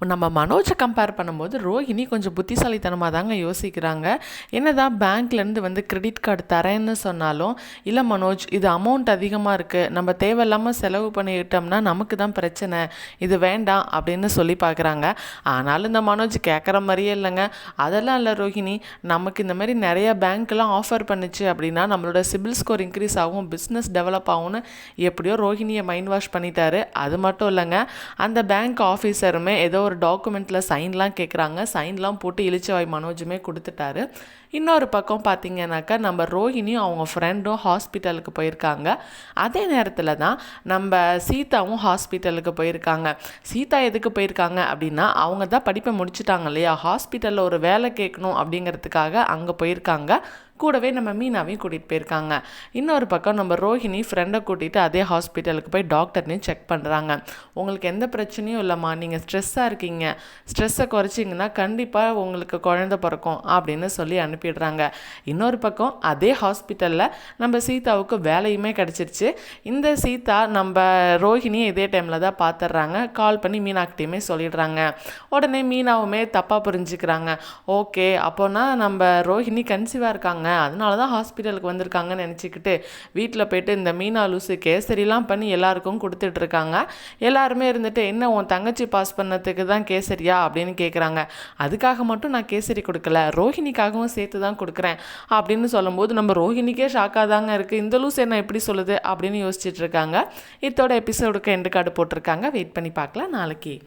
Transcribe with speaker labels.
Speaker 1: நம்ம மனோஜை கம்பேர் பண்ணும்போது ரோஹிணி கொஞ்சம் புத்திசாலித்தனமாக தாங்க யோசிக்கிறாங்க. என்னதான் பேங்க்லேருந்து வந்து கிரெடிட் கார்டு தரேன்னு சொன்னாலும் இல்லை மனோஜ் இது அமௌண்ட் அதிகமாக இருக்குது நம்ம தேவையில்லாமல் செலவு பண்ணிக்கிட்டோம்னா நமக்கு தான் பிரச்சனை. இது வேண்டாம் அப்படின்னு சொல்லி பார்க்குறாங்க. ஆனாலும் இந்த மனோஜ் கேட்குற மாதிரியே இல்லைங்க. அதெல்லாம் இல்லை ரோஹிணி நமக்கு இந்த மாதிரி நிறையா பேங்க்லாம் ஆஃபர் பண்ணுச்சு அப்படின்னா நம்மளோட சிபில் ஸ்கோர் இன்க்ரீஸ் ஆகும் பிஸ்னஸ் டெவலப் ஆகும்னு எப்படியோ ரோஹிணியை மைண்ட் வாஷ் பண்ணிட்டாரு. அது மட்டும் இல்லைங்க. அந்த பேங்க் ஆஃபீஸருமே ஏதோ ஒரு டாக்குமெண்ட்டில் சைன்லாம் கேட்குறாங்க சைன்லாம் போட்டு இழிச்சவாய் மனோஜுமே கொடுத்துட்டாரு. இன்னொரு பக்கம் பார்த்தீங்கன்னாக்கா நம்ம ரோஹிணியும் அவங்க ஃப்ரெண்டும் ஹாஸ்பிட்டலுக்கு போயிருக்காங்க. அதே நேரத்தில் தான் நம்ம சீதாவும் ஹாஸ்பிட்டலுக்கு போயிருக்காங்க. சீதா எதுக்கு போயிருக்காங்க அப்படின்னா அவங்க தான் படிப்பை முடிச்சுட்டாங்க இல்லையா? ஹாஸ்பிட்டலில் ஒரு வேலை கேட்கணும் அப்படிங்கிறதுக்காக அங்கே போயிருக்காங்க. கூடவே நம்ம மீனாவையும் கூட்டிகிட்டு போயிருக்காங்க. இன்னொரு பக்கம் நம்ம ரோஹிணி ஃப்ரெண்டை கூட்டிகிட்டு அதே ஹாஸ்பிட்டலுக்கு போய் டாக்டர்னையும் செக் பண்ணுறாங்க உங்களுக்கு எந்த பிரச்சனையும் இல்லைம்மா நீங்கள் ஸ்ட்ரெஸ்ஸாக இருக்கீங்க. ஸ்ட்ரெஸ்ஸை குறைச்சிங்கன்னா கண்டிப்பாக உங்களுக்கு குழந்த பிறக்கும் அப்படின்னு சொல்லி அனுப்பிடுறாங்க. இன்னொரு பக்கம் அதே ஹாஸ்பிட்டலில் நம்ம சீதாவுக்கு வேலையுமே கிடச்சிருச்சு. இந்த சீதா நம்ம ரோஹிணியை இதே டைமில் தான் பார்த்துட்றாங்க கால் பண்ணி மீனாக்கிட்டையுமே சொல்லிடுறாங்க. உடனே மீனாவுமே தப்பாக புரிஞ்சுக்கிறாங்க. ஓகே அப்போனா நம்ம ரோஹிணி கன்சீவாக இருக்காங்க. அதனால தான் ஹாஸ்பிட்டலுக்கு வந்திருக்காங்கன்னு நினச்சிக்கிட்டு வீட்டில் போயிட்டு இந்த மீனா லூசு கேசரிலாம் பண்ணி எல்லாருக்கும் கொடுத்துட்ருக்காங்க எல்லாருமே இருந்துட்டு என்ன உன் தங்கச்சி பாஸ் பண்ணதுக்கு தான் கேசரியா? அப்படின்னு கேட்குறாங்க அதுக்காக மட்டும் நான் கேசரி கொடுக்கல. ரோஹிணிக்காகவும் சேர்த்து தான் கொடுக்குறேன். அப்படின்னு சொல்லும்போது நம்ம ரோஹிணிக்கே ஷாக்காக தாங்க இருக்குது இந்த லூஸ் என்ன எப்படி சொல்லுது? அப்படின்னு யோசிச்சுட்ருக்காங்க இதோட எபிசோடுக்கு எண்டு கார்டு போட்டிருக்காங்க. வெயிட் பண்ணி பார்க்கலாம். நாளைக்கு.